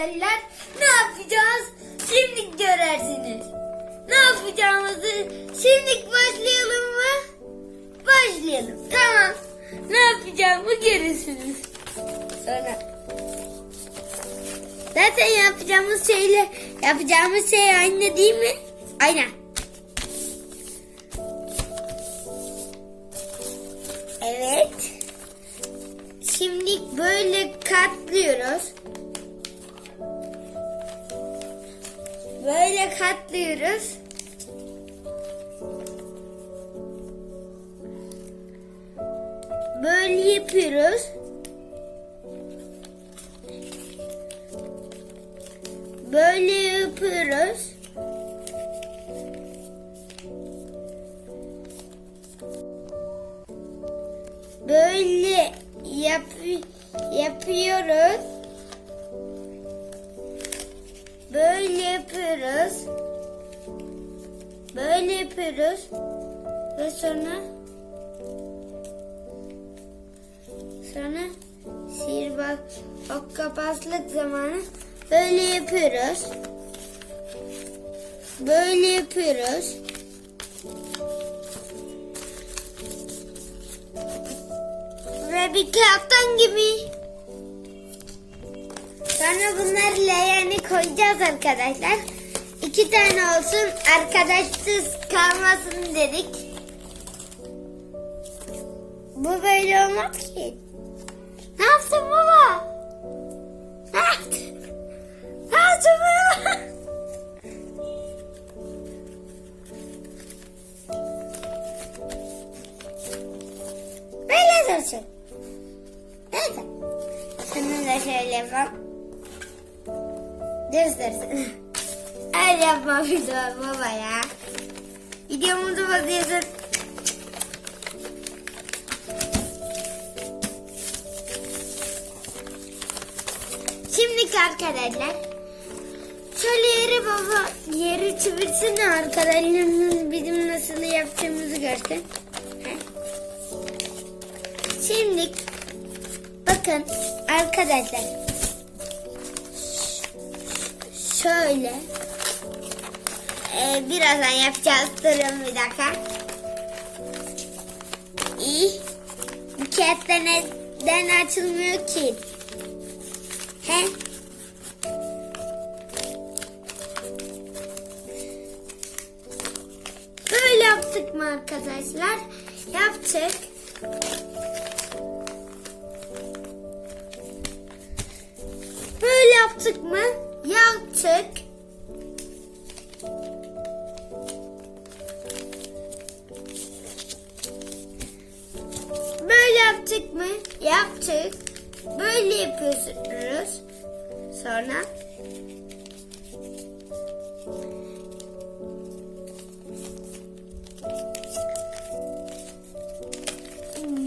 arkadaşlar. Ne yapacağız? Şimdi görersiniz. Ne yapacağımızı şimdi başlayalım mı? Başlayalım. Tamam. Ne yapacağımı görürsünüz. Sonra. Zaten yapacağımız şeyle yapacağımız şey aynı değil mi? Aynen. Evet. Şimdi böyle katlıyoruz. Katlıyoruz. Böyle yapıyoruz. Böyle yapıyoruz. Böyle yap yapıyoruz. Böyle yapıyoruz. Böyle yapıyoruz. Ve sonra sonra sihirbaz okkapaslık zamanı böyle yapıyoruz. Böyle yapıyoruz. Ve bir kağıttan gibi. Sonra bunları leğeni koyacağız arkadaşlar. İki tane olsun arkadaşsız kalmasın dedik. Bu böyle olmaz ki. Ne yaptın baba? Ne yaptın? Ne yaptın baba? Böyle dursun. Evet. Şunu da şöyle yapalım. Dursun. El yapma video baba ya. Videomuzu bozuyorsun. Şimdi arkadaşlar şöyle yeri baba yeri çevirsin arkadaşlarımız bizim nasıl yaptığımızı görsün. Şimdi bakın arkadaşlar şöyle ee, birazdan yapacağız durun bir dakika. İyi. Bu kağıt da neden açılmıyor ki? He? Böyle yaptık mı arkadaşlar? Yaptık. Yaptık mı? Yaptık. Böyle yapıyoruz. Sonra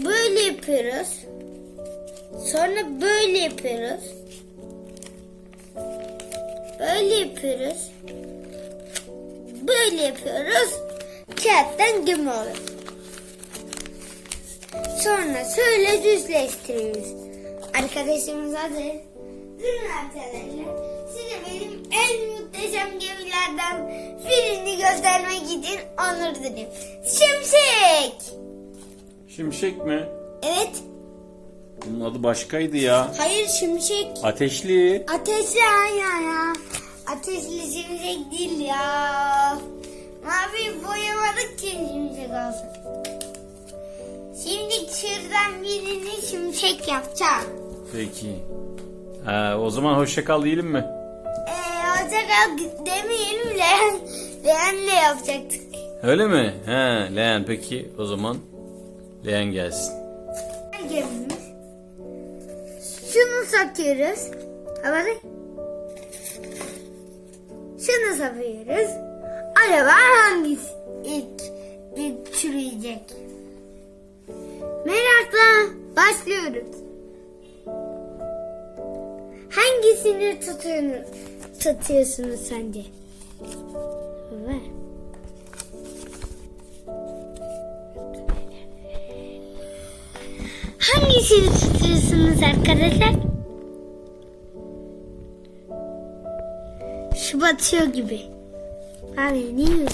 böyle yapıyoruz. Sonra böyle yapıyoruz. Böyle yapıyoruz. Böyle yapıyoruz. Kağıttan gemi olur. Sonra şöyle düzleştiriyoruz. Arkadaşımız adı. Durun arkadaşlar. Size benim en muhteşem gemilerden birini göstermek için onur dilerim. Şimşek. Şimşek mi? Evet. Bunun adı başkaydı ya. Hayır şimşek. Ateşli. Ateşli aynen ya. Ateşli şimşek değil ya. Mavi boyamadık ki şimşek olsun. Şuradan birini şimşek yapacağım. Peki. Ha, o zaman hoşça kal diyelim mi? Ee, hoşçakal demeyelim leğen, leğenle yapacaktık. Öyle mi? He, Leğen peki o zaman Leğen gelsin. Gemimiz. Şunu satıyoruz. Havada. Şunu satıyoruz. Acaba hangisi ilk bir çürüyecek? Başlıyoruz. Hangisini tutuyorsunuz, tutuyorsunuz sence? Ver. Hangisini tutuyorsunuz arkadaşlar? Şu batıyor gibi. Abi? Niye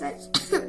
在。